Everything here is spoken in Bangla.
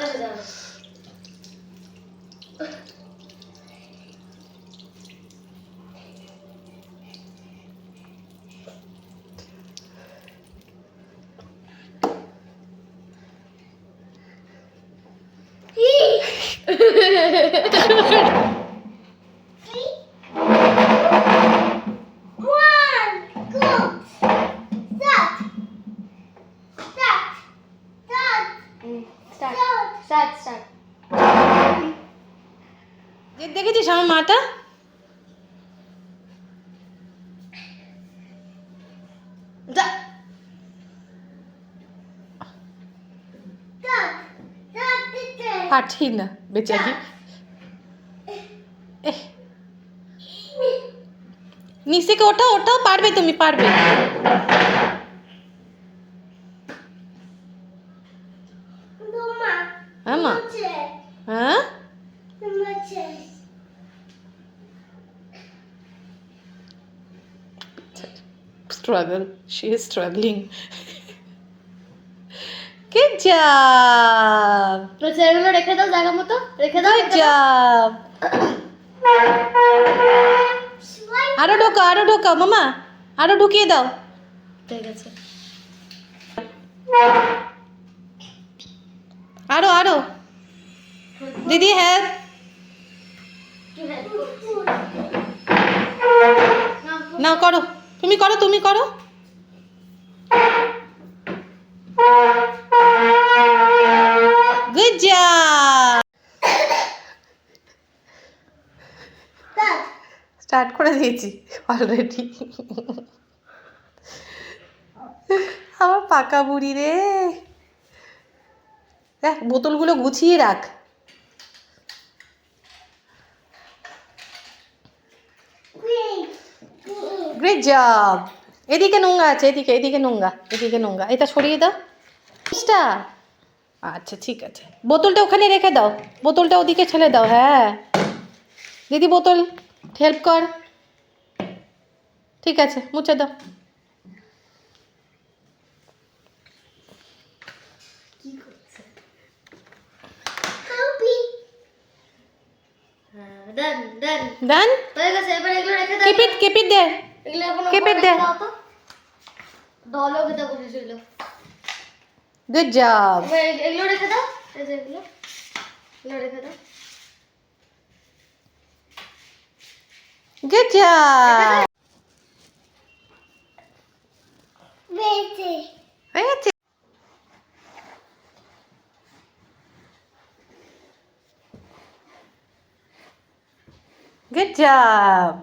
那个。咦！哈哈哈哈哈哈！স্টার্ট স্টার্ট যে দেখেছিস আমার মাটা? পারছি না বেচারি নিচ থেকে ওঠা ওঠাও পারবে তুমি পারবে হ্যাঁ মা হ্যাঁ struggle she is struggling. Good job! তো ছেলেগুলো রেখে দাও জায়গা মতো রেখে দাও good job! আরও ঢোকাও আরও ঢোকাও মামা। আরও ঢুকিয়ে দাও। ঠিক আছে। আরও আরও। দিদি হেল্প না করো। তুমি করো তুমি করো। স্টার্ট করে দিয়েছি অলরেডি আমার পাকা বুড়ি রে। দেখ, বোতলগুলো গুছিয়ে রাখ। গ্রেট জব এদিকে নোংরা আছে এদিকে এদিকে নোংরা এদিকে নোংরা। এটা সরিয়ে দাও। টা আচ্ছা ঠিক আছে। বোতলটা ওখানে রেখে দাও। বোতলটা ওদিকে ছেড়ে দাও হ্যাঁ। দিদি বোতল হেল্প কর। ঠিক আছে মুছে দাও। ডান ডান ডান হয়ে গেছে এবার এগুলো রেখে দাও কিপ ইট কিপ ইট দে এগুলো এখন Keep উপরে it রেখে there. দাও তো দলও খেতে বসেছিল গুড জব এবার এ- এগুলো রেখে দাও এই যে এগুলো এগুলো রেখে দাও গুড জব হয়ে গেছে গুড জব